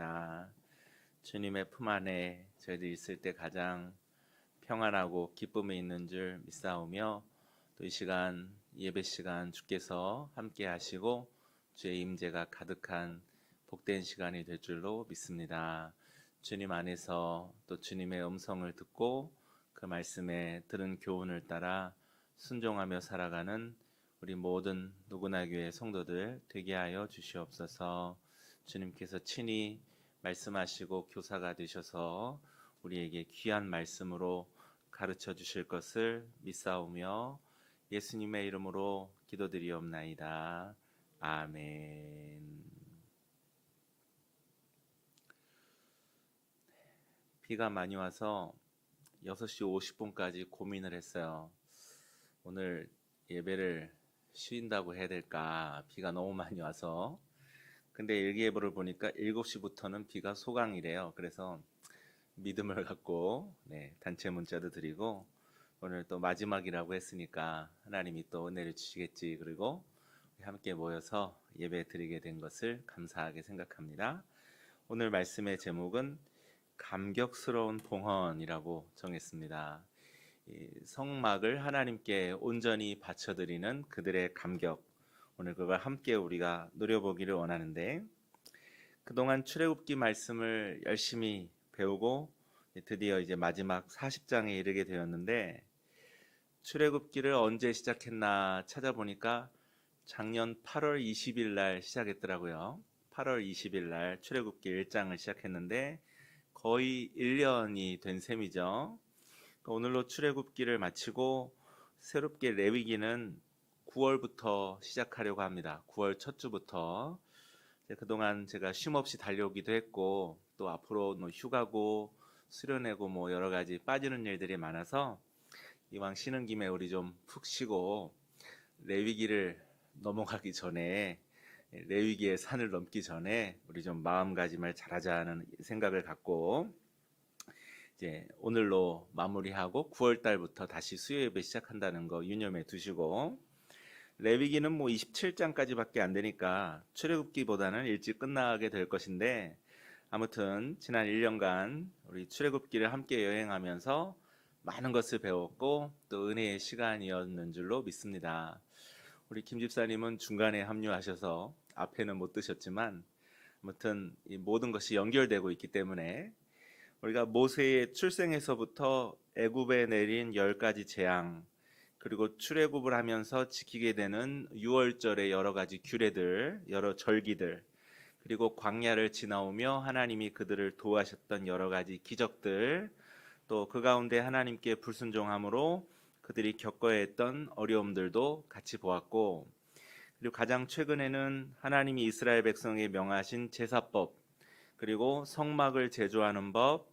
감사합니다. 주님의 품 안에 저희들 있을 때 가장 평안하고 기쁨이 있는 줄 믿사오며 또 이 시간 예배 시간 주께서 함께 하시고 주의 임재가 가득한 복된 시간이 될 줄로 믿습니다. 주님 안에서 또 주님의 음성을 듣고 그 말씀에 들은 교훈을 따라 순종하며 살아가는 우리 모든 누구나 교회 성도들 되게 하여 주시옵소서. 주님께서 친히 말씀하시고 교사가 되셔서 우리에게 귀한 말씀으로 가르쳐 주실 것을 믿사오며 예수님의 이름으로 기도드리옵나이다. 아멘. 비가 많이 와서 6시 50분까지 고민을 했어요. 오늘 예배를 쉰다고 해야 될까? 비가 너무 많이 와서. 근데 일기예보를 보니까 7시부터는 비가 소강이래요. 그래서 믿음을 갖고 네, 단체 문자도 드리고 오늘 또 마지막이라고 했으니까 하나님이 또 은혜를 주시겠지. 그리고 함께 모여서 예배 드리게 된 것을 감사하게 생각합니다. 오늘 말씀의 제목은 감격스러운 봉헌이라고 정했습니다. 성막을 하나님께 온전히 바쳐드리는 그들의 감격 오늘 그걸 함께 우리가 누려보기를 원하는데 그동안 출애굽기 말씀을 열심히 배우고 드디어 이제 마지막 40장에 이르게 되었는데 출애굽기를 언제 시작했나 찾아보니까 작년 8월 20일 날 시작했더라고요. 8월 20일 날 출애굽기 1장을 시작했는데 거의 1년이 된 셈이죠. 그러니까 오늘로 출애굽기를 마치고 새롭게 레위기는 9월부터 시작하려고 합니다. 9월 첫 주부터 그동안 제가 쉼 없이 달려오기도 했고 또 앞으로 뭐 휴가고 수련회고 뭐 여러 가지 빠지는 일들이 많아서 이왕 쉬는 김에 우리 좀 푹 쉬고 레위기를 넘어가기 전에 레위기의 산을 넘기 전에 우리 좀 마음가짐을 잘하자는 생각을 갖고 이제 오늘로 마무리하고 9월 달부터 다시 수요 예배 시작한다는 거 유념해 두시고 레위기는 뭐 27장까지밖에 안 되니까 출애굽기보다는 일찍 끝나게 될 것인데 아무튼 지난 1년간 우리 출애굽기를 함께 여행하면서 많은 것을 배웠고 또 은혜의 시간이었는 줄로 믿습니다. 우리 김 집사님은 중간에 합류하셔서 앞에는 못 드셨지만 아무튼 이 모든 것이 연결되고 있기 때문에 우리가 모세의 출생에서부터 애굽에 내린 열 가지 재앙 그리고 출애굽을 하면서 지키게 되는 유월절의 여러 가지 규례들, 여러 절기들, 그리고 광야를 지나오며 하나님이 그들을 도와셨던 여러 가지 기적들, 또 그 가운데 하나님께 불순종함으로 그들이 겪어야 했던 어려움들도 같이 보았고, 그리고 가장 최근에는 하나님이 이스라엘 백성에 명하신 제사법, 그리고 성막을 제조하는 법,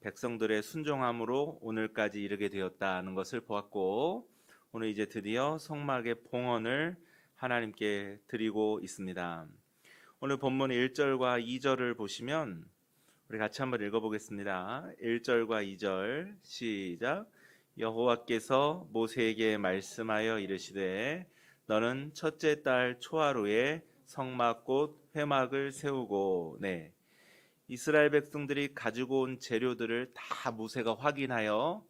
백성들의 순종함으로 오늘까지 이르게 되었다는 것을 보았고, 오늘 이제 드디어 성막의 봉헌을 하나님께 드리고 있습니다. 오늘 본문 1절과 2절을 보시면 우리 같이 한번 읽어보겠습니다. 1절과 2절 시작. 여호와께서 모세에게 말씀하여 이르시되 너는 첫째 달 초하루에 성막 곧 회막을 세우고 네 이스라엘 백성들이 가지고 온 재료들을 다 모세가 확인하여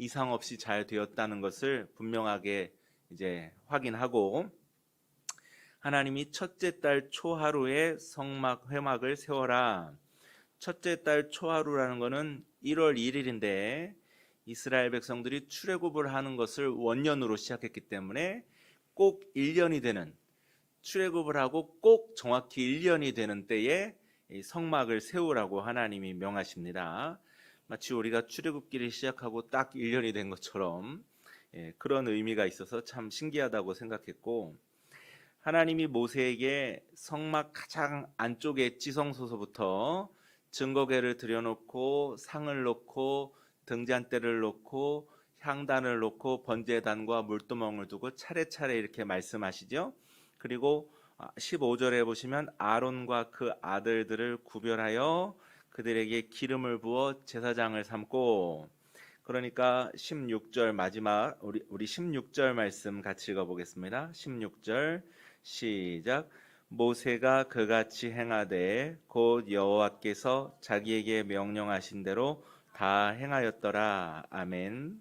이상 없이 잘 되었다는 것을 분명하게 이제 확인하고 하나님이 첫째 달 초하루에 성막 회막을 세워라. 첫째 달 초하루라는 것은 1월 1일인데 이스라엘 백성들이 출애굽을 하는 것을 원년으로 시작했기 때문에 꼭 1년이 되는 출애굽을 하고 꼭 정확히 1년이 되는 때에 성막을 세우라고 하나님이 명하십니다. 마치 우리가 출애굽기를 시작하고 딱 1년이 된 것처럼 예, 그런 의미가 있어서 참 신기하다고 생각했고 하나님이 모세에게 성막 가장 안쪽에 지성소서부터 증거계를 들여놓고 상을 놓고 등잔대를 놓고 향단을 놓고 번제단과 물두멍을 두고 차례차례 이렇게 말씀하시죠. 그리고 15절에 보시면 아론과 그 아들들을 구별하여 그들에게 기름을 부어 제사장을 삼고 그러니까 16절 마지막 우리 우리 16절 말씀 같이 읽어 보겠습니다. 16절 시작 모세가 그같이 행하되 곧 여호와께서 자기에게 명령하신 대로 다 행하였더라. 아멘.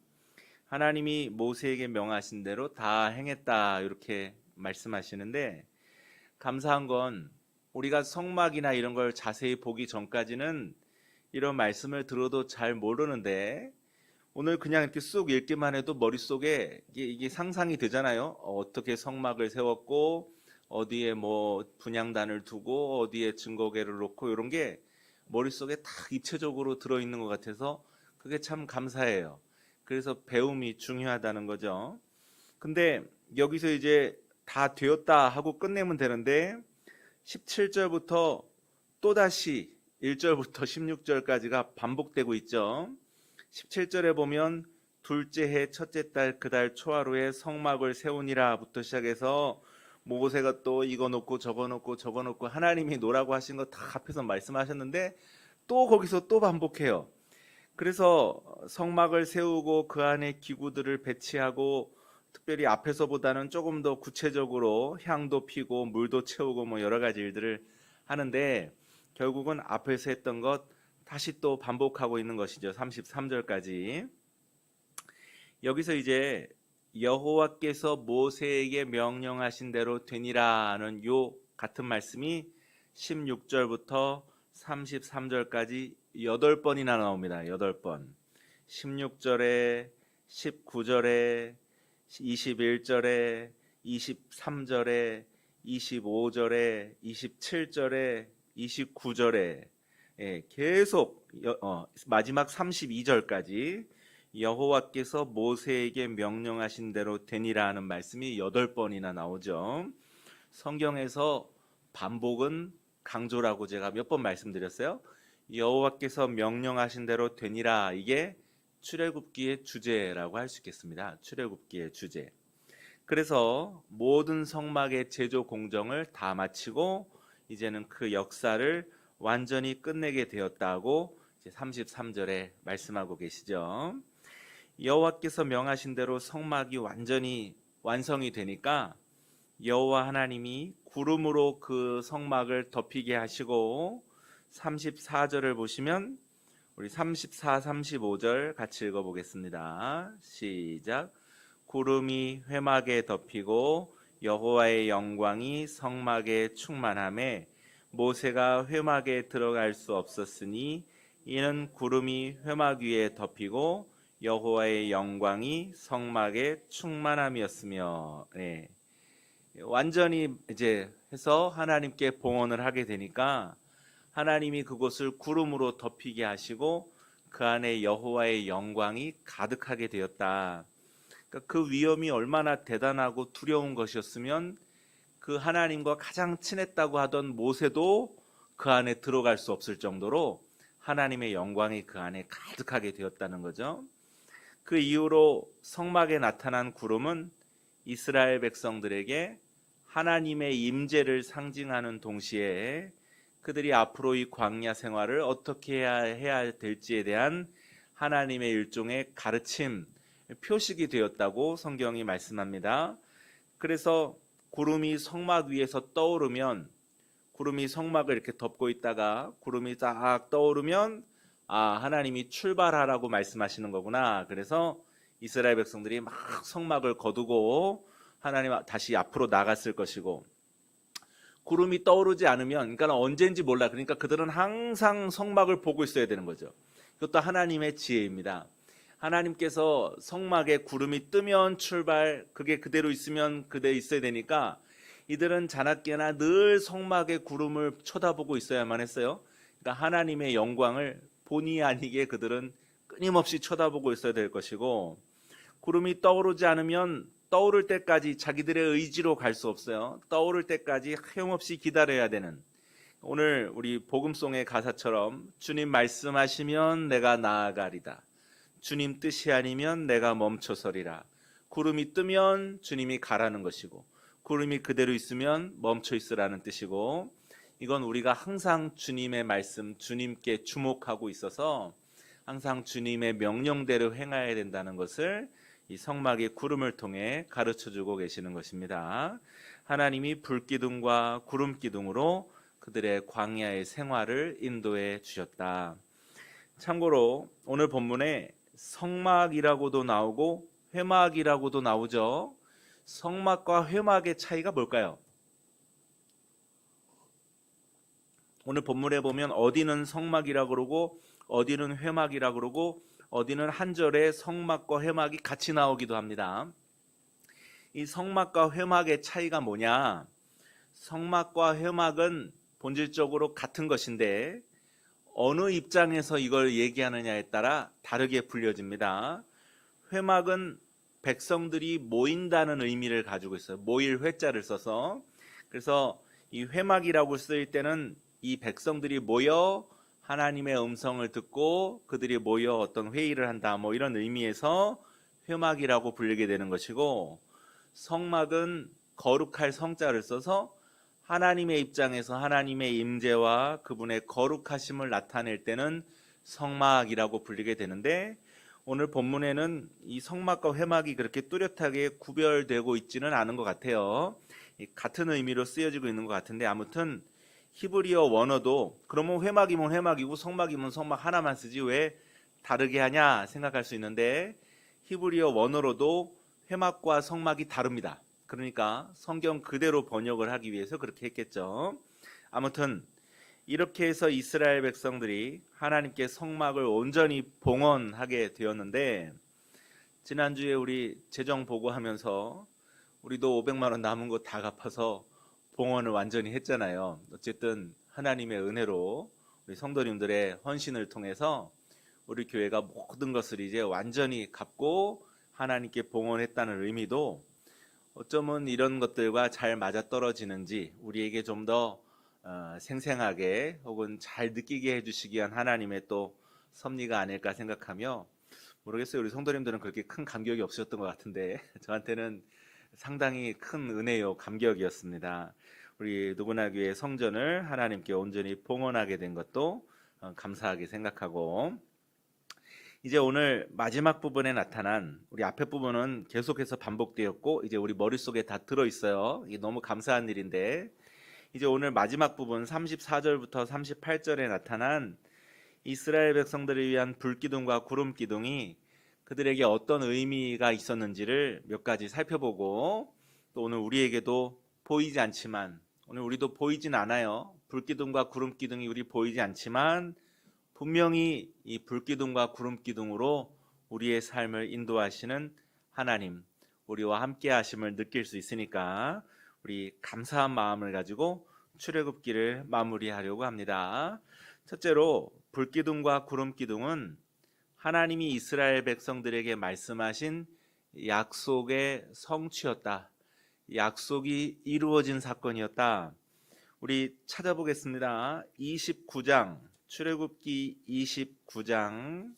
하나님이 모세에게 명하신 대로 다 행했다. 이렇게 말씀하시는데 감사한 건 우리가 성막이나 이런 걸 자세히 보기 전까지는 이런 말씀을 들어도 잘 모르는데 오늘 그냥 이렇게 쑥 읽기만 해도 머릿속에 이게, 이게 상상이 되잖아요. 어, 어떻게 성막을 세웠고 어디에 뭐 분양단을 두고 어디에 증거계를 놓고 이런 게 머릿속에 다 입체적으로 들어있는 것 같아서 그게 참 감사해요. 그래서 배움이 중요하다는 거죠. 근데 여기서 이제 다 되었다 하고 끝내면 되는데 17절부터 또다시 1절부터 16절까지가 반복되고 있죠. 17절에 보면 둘째 해 첫째 달 그 달 초하루에 성막을 세우니라부터 시작해서 모세가 또 이거 놓고 저거 놓고 저거 놓고 하나님이 노라고 하신 거 다 앞에서 말씀하셨는데 또 거기서 또 반복해요. 그래서 성막을 세우고 그 안에 기구들을 배치하고 특별히 앞에서보다는 조금 더 구체적으로 향도 피고 물도 채우고 뭐 여러 가지 일들을 하는데 결국은 앞에서 했던 것 다시 또 반복하고 있는 것이죠. 33절까지. 여기서 이제 여호와께서 모세에게 명령하신 대로 되니라는 요 같은 말씀이 16절부터 33절까지 8번이나 나옵니다. 8번. 16절에 19절에 21절에 23절에 25절에 27절에 29절에 예, 계속 여- 어, 마지막 32절까지 여호와께서 모세에게 명령하신 대로 되니라 하는 말씀이 8번이나 나오죠. 성경에서 반복은 강조라고 제가 몇 번 말씀드렸어요. 여호와께서 명령하신 대로 되니라 이게 출애굽기의 주제라고 할 수 있겠습니다. 출애굽기의 주제. 그래서 모든 성막의 제조 공정을 다 마치고 이제는 그 역사를 완전히 끝내게 되었다고 이제 33절에 말씀하고 계시죠. 여호와께서 명하신 대로 성막이 완전히 완성이 되니까 여호와 하나님이 구름으로 그 성막을 덮이게 하시고 34절을 보시면 우리 34, 35절 같이 읽어보겠습니다. 시작. 구름이 회막에 덮이고 여호와의 영광이 성막에 충만함에 모세가 회막에 들어갈 수 없었으니 이는 구름이 회막 위에 덮이고 여호와의 영광이 성막에 충만함이었으며 네. 완전히 이제 해서 하나님께 봉헌을 하게 되니까 하나님이 그곳을 구름으로 덮이게 하시고 그 안에 여호와의 영광이 가득하게 되었다. 그러니까 그 위험이 얼마나 대단하고 두려운 것이었으면 그 하나님과 가장 친했다고 하던 모세도 그 안에 들어갈 수 없을 정도로 하나님의 영광이 그 안에 가득하게 되었다는 거죠. 그 이후로 성막에 나타난 구름은 이스라엘 백성들에게 하나님의 임재를 상징하는 동시에 그들이 앞으로 이 광야 생활을 어떻게 해야, 해야 될지에 대한 하나님의 일종의 가르침, 표식이 되었다고 성경이 말씀합니다. 그래서 구름이 성막 위에서 떠오르면 구름이 성막을 이렇게 덮고 있다가 구름이 딱 떠오르면 아 하나님이 출발하라고 말씀하시는 거구나. 그래서 이스라엘 백성들이 막 성막을 거두고 하나님 다시 앞으로 나갔을 것이고 구름이 떠오르지 않으면 그러니까 언제인지 몰라. 그러니까 그들은 항상 성막을 보고 있어야 되는 거죠. 이것도 하나님의 지혜입니다. 하나님께서 성막에 구름이 뜨면 출발, 그게 그대로 있으면 그대로 있어야 되니까 이들은 자나깨나 늘 성막의 구름을 쳐다보고 있어야만 했어요. 그러니까 하나님의 영광을 본의 아니게 그들은 끊임없이 쳐다보고 있어야 될 것이고 구름이 떠오르지 않으면 떠오를 때까지 자기들의 의지로 갈 수 없어요. 떠오를 때까지 하염없이 기다려야 되는 오늘 우리 복음송의 가사처럼 주님 말씀하시면 내가 나아가리다. 주님 뜻이 아니면 내가 멈춰서리라. 구름이 뜨면 주님이 가라는 것이고 구름이 그대로 있으면 멈춰 있으라는 뜻이고 이건 우리가 항상 주님의 말씀, 주님께 주목하고 있어서 항상 주님의 명령대로 행해야 된다는 것을 이 성막의 구름을 통해 가르쳐 주고 계시는 것입니다. 하나님이 불기둥과 구름기둥으로 그들의 광야의 생활을 인도해 주셨다. 참고로 오늘 본문에 성막이라고도 나오고 회막이라고도 나오죠. 성막과 회막의 차이가 뭘까요? 오늘 본문에 보면 어디는 성막이라 그러고 어디는 회막이라 그러고 어디는 한 절에 성막과 회막이 같이 나오기도 합니다. 이 성막과 회막의 차이가 뭐냐? 성막과 회막은 본질적으로 같은 것인데 어느 입장에서 이걸 얘기하느냐에 따라 다르게 불려집니다. 회막은 백성들이 모인다는 의미를 가지고 있어요. 모일 회자를 써서 그래서 이 회막이라고 쓰일 때는 이 백성들이 모여 하나님의 음성을 듣고 그들이 모여 어떤 회의를 한다 뭐 이런 의미에서 회막이라고 불리게 되는 것이고 성막은 거룩할 성자를 써서 하나님의 입장에서 하나님의 임재와 그분의 거룩하심을 나타낼 때는 성막이라고 불리게 되는데 오늘 본문에는 이 성막과 회막이 그렇게 뚜렷하게 구별되고 있지는 않은 것 같아요. 같은 의미로 쓰여지고 있는 것 같은데 아무튼 히브리어 원어도 그러면 회막이면 회막이고 성막이면 성막 하나만 쓰지 왜 다르게 하냐 생각할 수 있는데 히브리어 원어로도 회막과 성막이 다릅니다. 그러니까 성경 그대로 번역을 하기 위해서 그렇게 했겠죠. 아무튼 이렇게 해서 이스라엘 백성들이 하나님께 성막을 온전히 봉헌하게 되었는데 지난주에 우리 재정 보고하면서 우리도 500만 원 남은 거 다 갚아서 봉헌을 완전히 했잖아요. 어쨌든 하나님의 은혜로 우리 성도님들의 헌신을 통해서 우리 교회가 모든 것을 이제 완전히 갚고 하나님께 봉헌했다는 의미도 어쩌면 이런 것들과 잘 맞아 떨어지는지 우리에게 좀더 어, 생생하게 혹은 잘 느끼게 해주시기 위한 하나님의 또 섭리가 아닐까 생각하며 모르겠어요. 우리 성도님들은 그렇게 큰 감격이 없으셨던 것 같은데 저한테는 상당히 큰 은혜요 감격이었습니다. 우리 누구나 교회 성전을 하나님께 온전히 봉헌하게 된 것도 어, 감사하게 생각하고 이제 오늘 마지막 부분에 나타난 우리 앞에 부분은 계속해서 반복되었고 이제 우리 머릿속에 다 들어 있어요. 이게 너무 감사한 일인데 이제 오늘 마지막 부분 34절부터 38절에 나타난 이스라엘 백성들을 위한 불기둥과 구름 기둥이 그들에게 어떤 의미가 있었는지를 몇 가지 살펴보고 또 오늘 우리에게도 보이지 않지만 오늘 우리도 보이진 않아요. 불기둥과 구름 기둥이 우리 보이지 않지만 분명히 이 불기둥과 구름 기둥으로 우리의 삶을 인도하시는 하나님, 우리와 함께 하심을 느낄 수 있으니까 우리 감사한 마음을 가지고 출애굽기를 마무리하려고 합니다. 첫째로 불기둥과 구름 기둥은 하나님이 이스라엘 백성들에게 말씀하신 약속의 성취였다. 약속이 이루어진 사건이었다. 우리 찾아보겠습니다. 29장 출애굽기 29장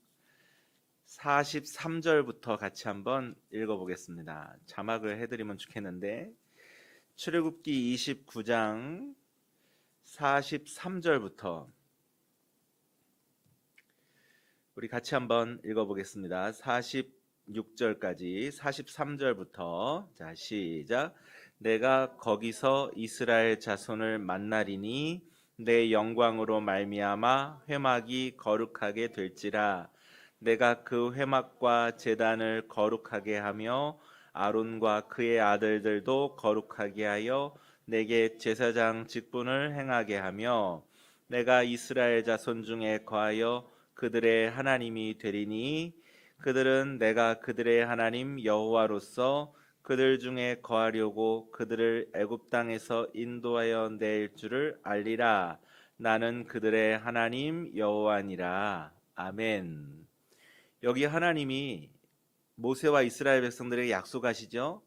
43절부터 같이 한번 읽어보겠습니다. 자막을 해드리면 좋겠는데 출애굽기 29장 43절부터 우리 같이 한번 읽어보겠습니다. 46절까지 43절부터. 자 시작. 내가 거기서 이스라엘 자손을 만나리니 내 영광으로 말미암아 회막이 거룩하게 될지라. 내가 그 회막과 제단을 거룩하게 하며 아론과 그의 아들들도 거룩하게 하여 내게 제사장 직분을 행하게 하며 내가 이스라엘 자손 중에 거하여 그들의 하나님이 되리니 그들은 내가 그들의 하나님 여호와로서 그들 중에 거하려고 그들을 애굽 땅에서 인도하여 낼 줄을 알리라. 나는 그들의 하나님 여호와니라. 아멘. 여기 하나님이 모세와 이스라엘 백성들에게 약속하시죠.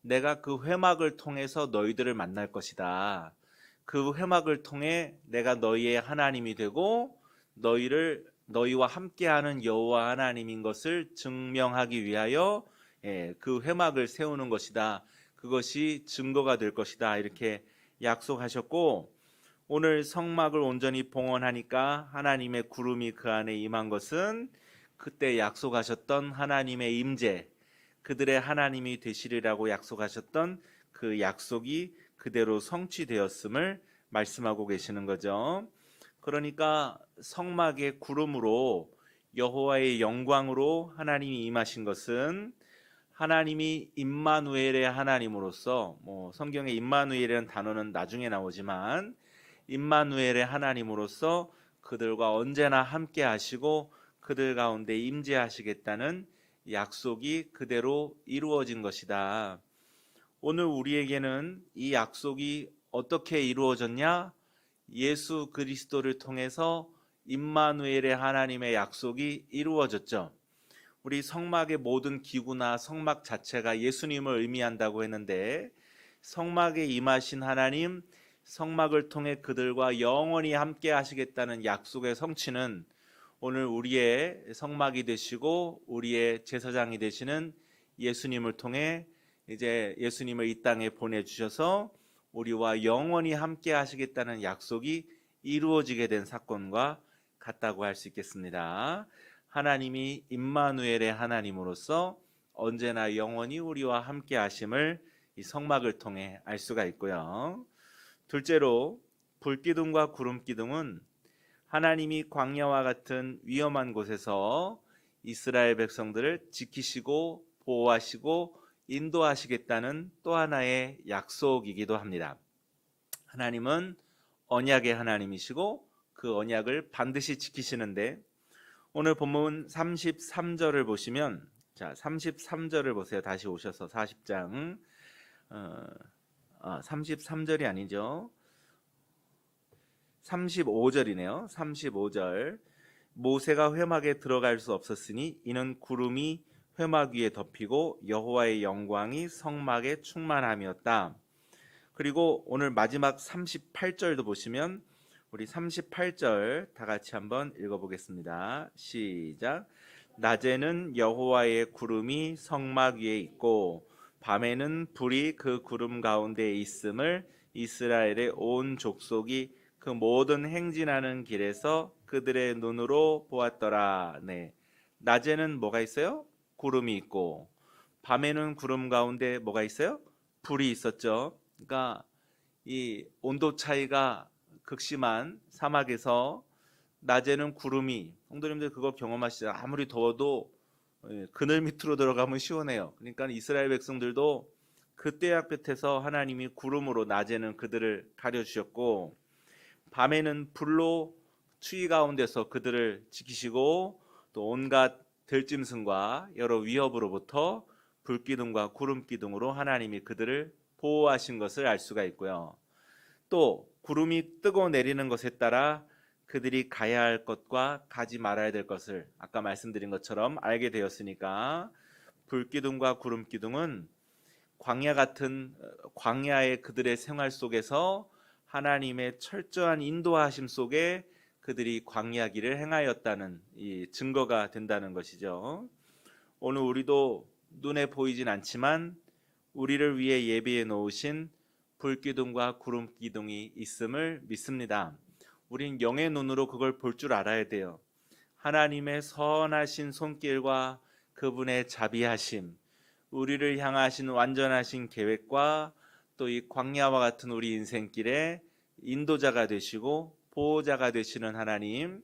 내가 그 회막을 통해서 너희들을 만날 것이다. 그 회막을 통해 내가 너희의 하나님이 되고 너희를 너희와 함께하는 여호와 하나님인 것을 증명하기 위하여 예, 그 회막을 세우는 것이다. 그것이 증거가 될 것이다. 이렇게 약속하셨고 오늘 성막을 온전히 봉헌하니까 하나님의 구름이 그 안에 임한 것은 그때 약속하셨던 하나님의 임재 그들의 하나님이 되시리라고 약속하셨던 그 약속이 그대로 성취되었음을 말씀하고 계시는 거죠. 그러니까 성막의 구름으로 여호와의 영광으로 하나님이 임하신 것은 하나님이 임마누엘의 하나님으로서 뭐 성경에 임마누엘이라는 단어는 나중에 나오지만 임마누엘의 하나님으로서 그들과 언제나 함께 하시고 그들 가운데 임재하시겠다는 약속이 그대로 이루어진 것이다. 오늘 우리에게는 이 약속이 어떻게 이루어졌냐? 예수 그리스도를 통해서 임마누엘의 하나님의 약속이 이루어졌죠. 우리 성막의 모든 기구나 성막 자체가 예수님을 의미한다고 했는데 성막에 임하신 하나님 성막을 통해 그들과 영원히 함께 하시겠다는 약속의 성취는 오늘 우리의 성막이 되시고 우리의 제사장이 되시는 예수님을 통해 이제 예수님을 이 땅에 보내 주셔서 우리와 영원히 함께 하시겠다는 약속이 이루어지게 된 사건과 같다고 할 수 있겠습니다. 하나님이 임마누엘의 하나님으로서 언제나 영원히 우리와 함께 하심을 이 성막을 통해 알 수가 있고요. 둘째로 불기둥과 구름기둥은 하나님이 광야와 같은 위험한 곳에서 이스라엘 백성들을 지키시고 보호하시고 인도하시겠다는 또 하나의 약속이기도 합니다. 하나님은 언약의 하나님이시고 그 언약을 반드시 지키시는데 오늘 본문 33절을 보시면 자 33절을 보세요. 다시 오셔서 40장 어, 아, 33절이 아니죠. 35절이네요. 35절 모세가 회막에 들어갈 수 없었으니 이는 구름이 회막 위에 덮이고 여호와의 영광이 성막에 충만함이었다. 그리고 오늘 마지막 38절도 보시면 우리 38절 다 같이 한번 읽어보겠습니다. 시작. 낮에는 여호와의 구름이 성막 위에 있고 밤에는 불이 그 구름 가운데 있음을 이스라엘의 온 족속이 그 모든 행진하는 길에서 그들의 눈으로 보았더라. 네. 낮에는 뭐가 있어요? 구름이 있고 밤에는 구름 가운데 뭐가 있어요? 불이 있었죠. 그러니까 이 온도 차이가 극심한 사막에서 낮에는 구름이 성도님들 그거 경험하시죠. 아무리 더워도 예, 그늘 밑으로 들어가면 시원해요. 그러니까 이스라엘 백성들도 그 때 약볕에서 하나님이 구름으로 낮에는 그들을 가려 주셨고 밤에는 불로 추위 가운데서 그들을 지키시고 또 온갖 들짐승과 여러 위협으로부터 불기둥과 구름기둥으로 하나님이 그들을 보호하신 것을 알 수가 있고요. 또 구름이 뜨고 내리는 것에 따라 그들이 가야 할 것과 가지 말아야 될 것을 아까 말씀드린 것처럼 알게 되었으니까 불기둥과 구름기둥은 광야 같은 어, 광야의 그들의 생활 속에서 하나님의 철저한 인도하심 속에 그들이 광야길을 행하였다는 이 증거가 된다는 것이죠. 오늘 우리도 눈에 보이진 않지만 우리를 위해 예비해 놓으신 불기둥과 구름 기둥이 있음을 믿습니다. 우린 영의 눈으로 그걸 볼 줄 알아야 돼요. 하나님의 선하신 손길과 그분의 자비하심, 우리를 향하신 완전하신 계획과 또 이 광야와 같은 우리 인생길에 인도자가 되시고 보호자가 되시는 하나님,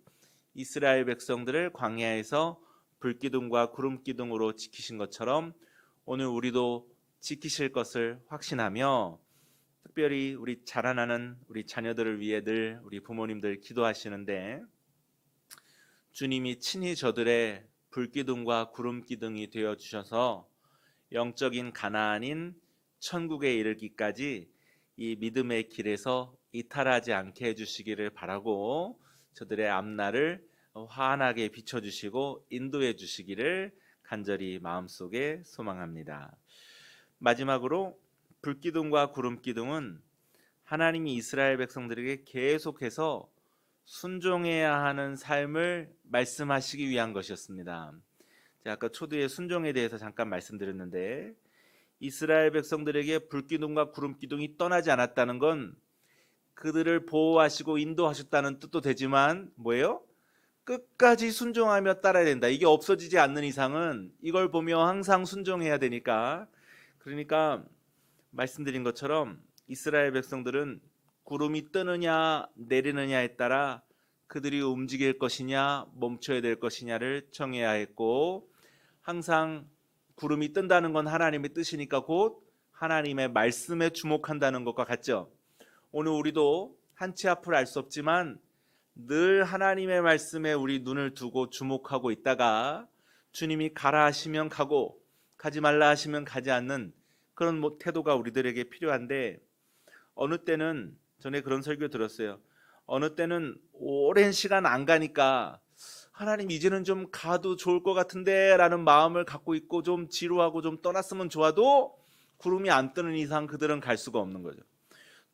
이스라엘 백성들을 광야에서 불기둥과 구름기둥으로 지키신 것처럼 오늘 우리도 지키실 것을 확신하며 특별히 우리 자라나는 우리 자녀들을 위해 늘 우리 부모님들 기도하시는데 주님이 친히 저들의 불기둥과 구름기둥이 되어 주셔서 영적인 가나안인 천국에 이르기까지 이 믿음의 길에서 이탈하지 않게 해주시기를 바라고 저들의 앞날을 환하게 비춰주시고 인도해 주시기를 간절히 마음속에 소망합니다. 마지막으로 불기둥과 구름기둥은 하나님이 이스라엘 백성들에게 계속해서 순종해야 하는 삶을 말씀하시기 위한 것이었습니다. 아까 초두에 순종에 대해서 잠깐 말씀드렸는데 이스라엘 백성들에게 불기둥과 구름기둥이 떠나지 않았다는 건 그들을 보호하시고 인도하셨다는 뜻도 되지만 뭐예요? 끝까지 순종하며 따라야 된다. 이게 없어지지 않는 이상은 이걸 보며 항상 순종해야 되니까. 그러니까 말씀드린 것처럼 이스라엘 백성들은 구름이 뜨느냐 내리느냐에 따라 그들이 움직일 것이냐 멈춰야 될 것이냐를 정해야 했고 항상 구름이 뜬다는 건 하나님의 뜻이니까 곧 하나님의 말씀에 주목한다는 것과 같죠. 오늘 우리도 한치 앞을 알 수 없지만 늘 하나님의 말씀에 우리 눈을 두고 주목하고 있다가 주님이 가라 하시면 가고 가지 말라 하시면 가지 않는 그런 뭐 태도가 우리들에게 필요한데 어느 때는 전에 그런 설교 들었어요. 어느 때는 오랜 시간 안 가니까 하나님 이제는 좀 가도 좋을 것 같은데 라는 마음을 갖고 있고 좀 지루하고 좀 떠났으면 좋아도 구름이 안 뜨는 이상 그들은 갈 수가 없는 거죠.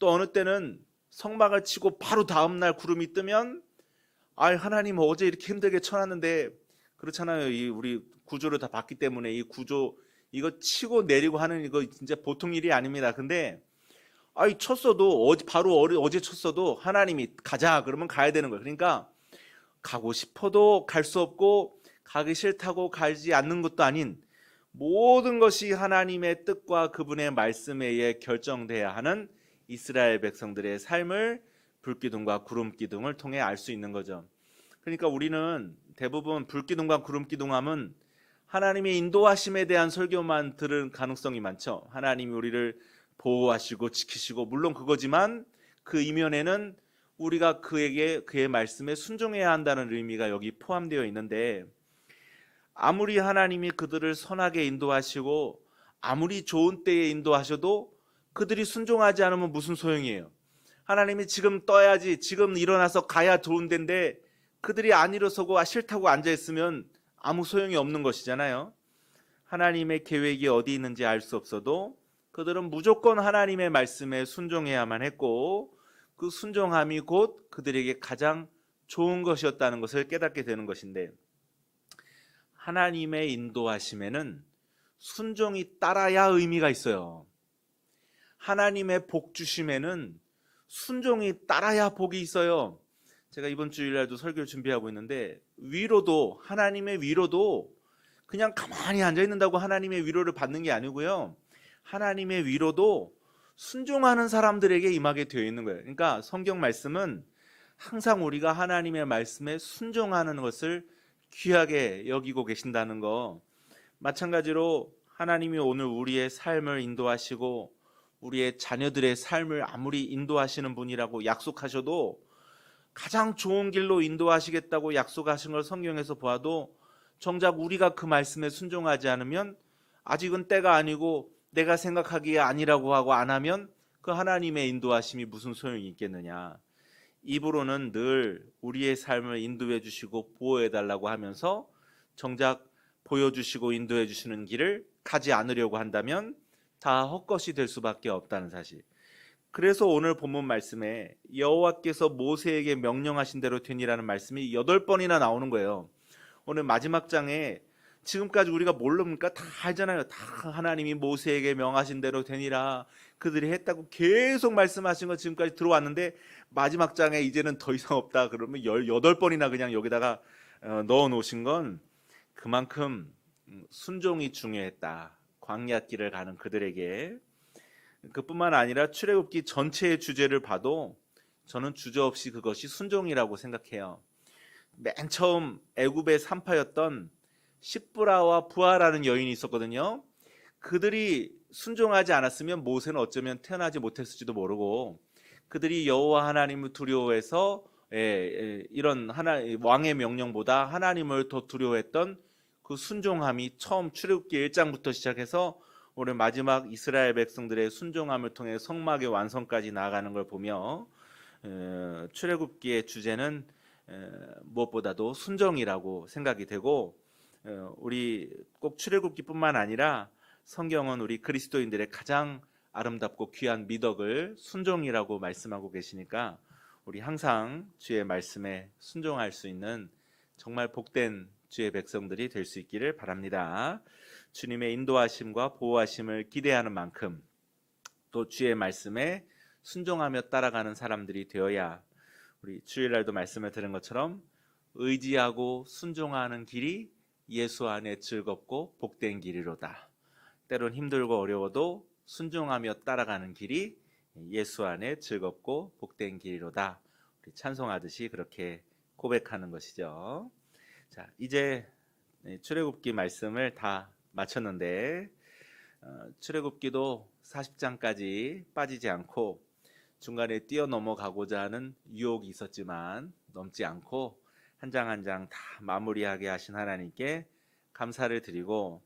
또 어느 때는 성막을 치고 바로 다음 날 구름이 뜨면 아 하나님 어제 이렇게 힘들게 쳐놨는데 그렇잖아요. 이 우리 구조를 다 봤기 때문에 이 구조 이거 치고 내리고 하는 이거 진짜 보통 일이 아닙니다. 근데 아이 쳤어도 어제 바로 어제 쳤어도 하나님이 가자 그러면 가야 되는 거예요. 그러니까 가고 싶어도 갈 수 없고 가기 싫다고 가지 않는 것도 아닌 모든 것이 하나님의 뜻과 그분의 말씀에 의해 결정돼야 하는 이스라엘 백성들의 삶을 불기둥과 구름기둥을 통해 알 수 있는 거죠. 그러니까 우리는 대부분 불기둥과 구름기둥함은 하나님의 인도하심에 대한 설교만 들은 가능성이 많죠. 하나님이 우리를 보호하시고 지키시고 물론 그거지만 그 이면에는 우리가 그에게 그의 말씀에 순종해야 한다는 의미가 여기 포함되어 있는데 아무리 하나님이 그들을 선하게 인도하시고 아무리 좋은 때에 인도하셔도 그들이 순종하지 않으면 무슨 소용이에요? 하나님이 지금 떠야지 지금 일어나서 가야 좋은 데인데 그들이 안 일어서고 아, 싫다고 앉아 있으면 아무 소용이 없는 것이잖아요. 하나님의 계획이 어디 있는지 알 수 없어도 그들은 무조건 하나님의 말씀에 순종해야만 했고 그 순종함이 곧 그들에게 가장 좋은 것이었다는 것을 깨닫게 되는 것인데 하나님의 인도하심에는 순종이 따라야 의미가 있어요. 하나님의 복 주심에는 순종이 따라야 복이 있어요. 제가 이번 주일날도 설교를 준비하고 있는데 위로도 하나님의 위로도 그냥 가만히 앉아 있는다고 하나님의 위로를 받는 게 아니고요. 하나님의 위로도 순종하는 사람들에게 임하게 되어 있는 거예요. 그러니까 성경 말씀은 항상 우리가 하나님의 말씀에 순종하는 것을 귀하게 여기고 계신다는 거. 마찬가지로 하나님이 오늘 우리의 삶을 인도하시고 우리의 자녀들의 삶을 아무리 인도하시는 분이라고 약속하셔도 가장 좋은 길로 인도하시겠다고 약속하신 걸 성경에서 보아도 정작 우리가 그 말씀에 순종하지 않으면 아직은 때가 아니고 내가 생각하기에 아니라고 하고 안 하면 그 하나님의 인도하심이 무슨 소용이 있겠느냐. 입으로는 늘 우리의 삶을 인도해 주시고 보호해 달라고 하면서 정작 보여주시고 인도해 주시는 길을 가지 않으려고 한다면 다 헛것이 될 수밖에 없다는 사실. 그래서 오늘 본문 말씀에 여호와께서 모세에게 명령하신 대로 되니라는 말씀이 여덟 번이나 나오는 거예요. 오늘 마지막 장에 지금까지 우리가 모릅니까? 다 알잖아요. 다 하나님이 모세에게 명하신 대로 되니라. 그들이 했다고 계속 말씀하신 거 지금까지 들어왔는데 마지막 장에 이제는 더 이상 없다. 그러면 18번이나 그냥 여기다가 어, 넣어 놓으신 건 그만큼 순종이 중요했다. 광야길을 가는 그들에게 그뿐만 아니라 출애굽기 전체의 주제를 봐도 저는 주저없이 그것이 순종이라고 생각해요. 맨 처음 애굽의 산파였던 십브라와 부하라는 여인이 있었거든요. 그들이 순종하지 않았으면 모세는 어쩌면 태어나지 못했을지도 모르고 그들이 여호와 하나님을 두려워해서 예, 예, 이런 하나 왕의 명령보다 하나님을 더 두려워했던 그 순종함이 처음 출애굽기 1장부터 시작해서 오늘 마지막 이스라엘 백성들의 순종함을 통해 성막의 완성까지 나아가는 걸 보며 에, 출애굽기의 주제는 에, 무엇보다도 순종이라고 생각이 되고 에, 우리 꼭 출애굽기뿐만 아니라 성경은 우리 그리스도인들의 가장 아름답고 귀한 미덕을 순종이라고 말씀하고 계시니까 우리 항상 주의 말씀에 순종할 수 있는 정말 복된 주의 백성들이 될 수 있기를 바랍니다. 주님의 인도하심과 보호하심을 기대하는 만큼 또 주의 말씀에 순종하며 따라가는 사람들이 되어야 우리 주일날도 말씀을 들은 것처럼 의지하고 순종하는 길이 예수 안에 즐겁고 복된 길이로다. 때론 힘들고 어려워도 순종하며 따라가는 길이 예수 안에 즐겁고 복된 길이로다. 우리 찬송하듯이 그렇게 고백하는 것이죠. 자, 이제 네, 출애굽기 말씀을 다 마쳤는데 어, 출애굽기도 40장까지 빠지지 않고 중간에 뛰어넘어가고자 하는 유혹이 있었지만 넘지 않고 한 장 한 장 다 마무리하게 하신 하나님께 감사를 드리고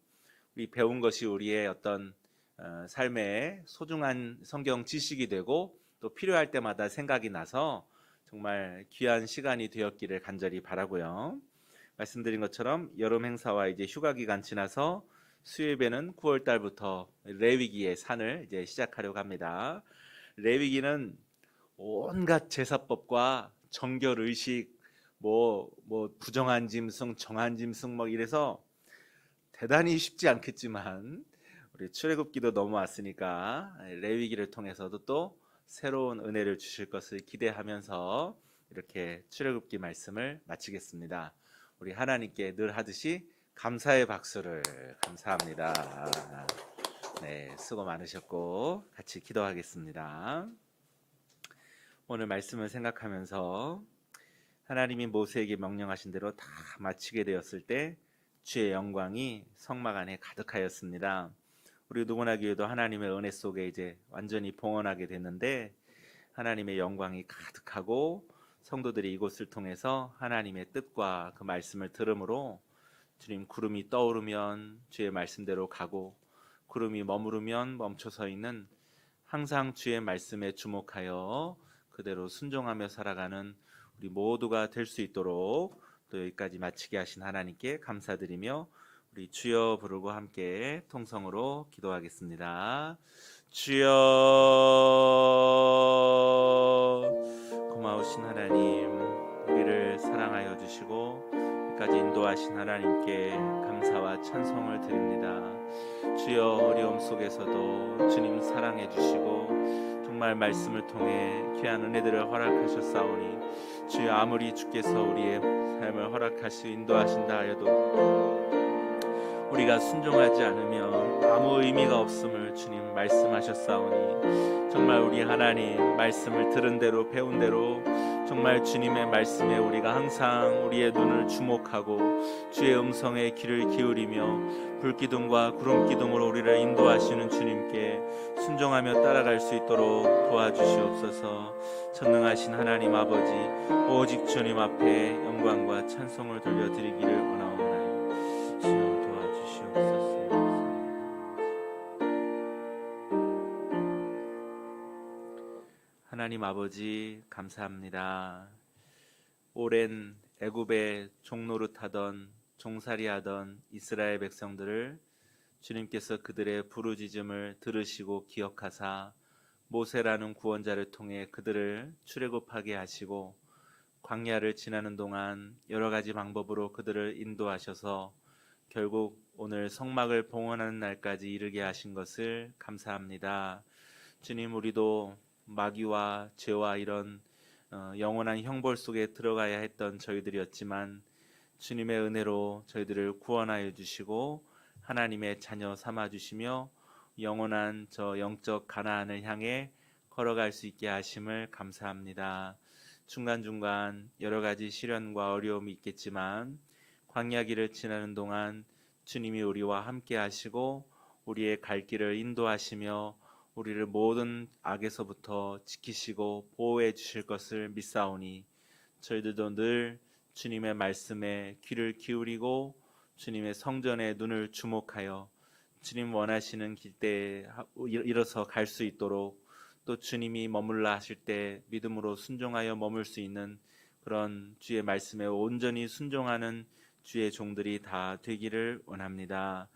우리 배운 것이 우리의 어떤 어, 삶의 소중한 성경 지식이 되고 또 필요할 때마다 생각이 나서 정말 귀한 시간이 되었기를 간절히 바라고요. 말씀드린 것처럼 여름 행사와 이제 휴가 기간 지나서 수요일에는 9월 달부터 레위기의 산을 이제 시작하려고 합니다. 레위기는 온갖 제사법과 정결 의식 뭐 뭐 부정한 짐승, 정한 짐승 뭐 이래서 대단히 쉽지 않겠지만 우리 출애굽기도 넘어왔으니까 레위기를 통해서도 또 새로운 은혜를 주실 것을 기대하면서 이렇게 출애굽기 말씀을 마치겠습니다. 우리 하나님께 늘 하듯이 감사의 박수를 감사합니다. 네, 수고 많으셨고 같이 기도하겠습니다. 오늘 말씀을 생각하면서 하나님이 모세에게 명령하신 대로 다 마치게 되었을 때 주의 영광이 성막 안에 가득하였습니다. 우리 누구나 교회도 하나님의 은혜 속에 이제 완전히 봉헌하게 됐는데 하나님의 영광이 가득하고 성도들이 이곳을 통해서 하나님의 뜻과 그 말씀을 들음으로 주님 구름이 떠오르면 주의 말씀대로 가고 구름이 머무르면 멈춰 서 있는 항상 주의 말씀에 주목하여 그대로 순종하며 살아가는 우리 모두가 될 수 있도록 또 여기까지 마치게 하신 하나님께 감사드리며 우리 주여 부르고 함께 통성으로 기도하겠습니다. 주여 고마우신 하나님 우리를 사랑하여 주시고 여기까지 인도하신 하나님께 감사와 찬송을 드립니다. 주여 어려움 속에서도 주님 사랑해 주시고 정말 말씀을 통해 귀한 은혜들을 허락하셨사오니 주여 아무리 주께서 우리의 삶을 허락하시고 인도하신다 하여도 우리가 순종하지 않으면 아무 의미가 없음을 주님 말씀하셨사오니 정말 우리 하나님 말씀을 들은 대로 배운 대로 정말 주님의 말씀에 우리가 항상 우리의 눈을 주목하고 주의 음성에 귀를 기울이며 불기둥과 구름기둥으로 우리를 인도하시는 주님께 순종하며 따라갈 수 있도록 도와주시옵소서. 전능하신 하나님 아버지 오직 주님 앞에 영광과 찬송을 돌려드리기를 하나님 아버지 감사합니다. 오랜 애굽의 종노릇하던 종살이하던 이스라엘 백성들을 주님께서 그들의 부르짖음을 들으시고 기억하사 모세라는 구원자를 통해 그들을 출애굽하게 하시고 광야를 지나는 동안 여러 가지 방법으로 그들을 인도하셔서 결국 오늘 성막을 봉헌하는 날까지 이르게 하신 것을 감사합니다. 주님 우리도 마귀와 죄와 이런 어, 영원한 형벌 속에 들어가야 했던 저희들이었지만 주님의 은혜로 저희들을 구원하여 주시고 하나님의 자녀 삼아 주시며 영원한 저 영적 가나안을 향해 걸어갈 수 있게 하심을 감사합니다. 중간중간 여러 가지 시련과 어려움이 있겠지만 광야길을 지나는 동안 주님이 우리와 함께 하시고 우리의 갈 길을 인도하시며 우리를 모든 악에서부터 지키시고 보호해 주실 것을 믿사오니 저희들도 늘 주님의 말씀에 귀를 기울이고 주님의 성전에 눈을 주목하여 주님 원하시는 길대에 일어서 갈 수 있도록 또 주님이 머물라 하실 때 믿음으로 순종하여 머물 수 있는 그런 주의 말씀에 온전히 순종하는 주의 종들이 다 되기를 원합니다.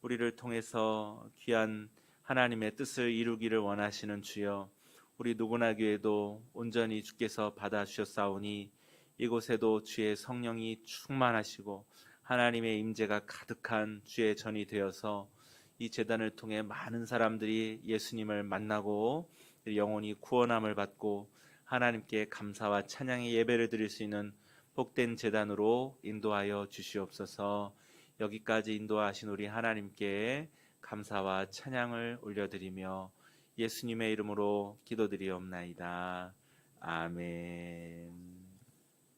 우리를 통해서 귀한 하나님의 뜻을 이루기를 원하시는 주여 우리 누구나 교회도 온전히 주께서 받아 주셨사오니 이곳에도 주의 성령이 충만하시고 하나님의 임재가 가득한 주의 전이 되어서 이 재단을 통해 많은 사람들이 예수님을 만나고 영혼이 구원함을 받고 하나님께 감사와 찬양의 예배를 드릴 수 있는 복된 재단으로 인도하여 주시옵소서. 여기까지 인도하신 우리 하나님께 감사와 찬양을 올려드리며 예수님의 이름으로 기도드리옵나이다. 아멘.